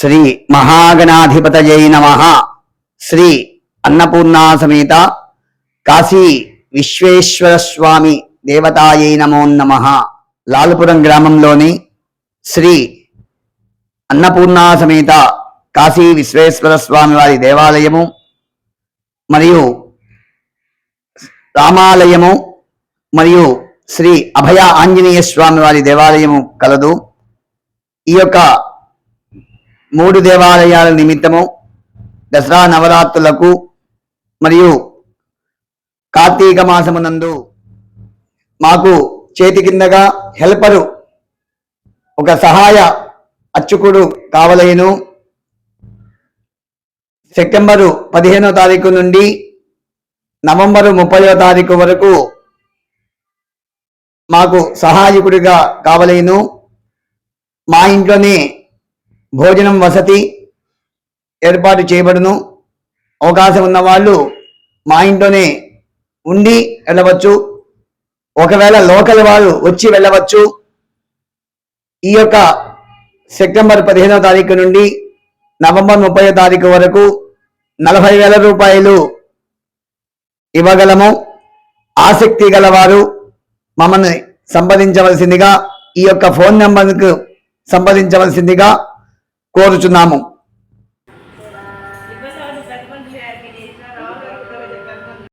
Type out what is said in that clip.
శ్రీ మహాగణాధిపతయై నమ. శ్రీ అన్నపూర్ణా సమేత కాశీ విశ్వేశ్వర స్వామి దేవతాయై నమో నమ. లాల్పురం గ్రామంలోని శ్రీ అన్నపూర్ణా సమేత కాశీ విశ్వేశ్వర స్వామి వారి దేవాలయము మరియు రామాలయము మరియు శ్రీ అభయ ఆంజనేయ స్వామి వారి దేవాలయము కలదు. ఈ యొక్క మూడు దేవాలయాల నిమిత్తము దసరా నవరాత్రులకు మరియు కార్తీక మాసమునందు మాకు చేతి కిందగా హెల్పరు ఒక సహాయ అర్చకుడు కావలేను. సెప్టెంబరు పదిహేనో తారీఖు నుండి నవంబరు ముప్పయో తారీఖు వరకు మాకు సహాయకుడిగా కావలేను. మా ఇంట్లోనే భోజనం వసతి ఏర్పాటు చేయబడును. అవకాశం ఉన్న వాళ్ళు మా ఇంట్లోనే ఉండి వెళ్ళవచ్చు. ఒకవేళ లోకల్ వారు వచ్చి వెళ్ళవచ్చు. ఈ యొక్క సెప్టెంబర్ పదిహేనవ తారీఖు నుండి నవంబర్ ముప్పై తారీఖు వరకు నలభై వేల రూపాయలు ఇవ్వగలము. ఆసక్తి గలవారు మమ్మల్ని సంప్రదించవలసిందిగా ఈ యొక్క ఫోన్ నెంబర్కు సంప్రదించవలసిందిగా కోరుచున్నాము.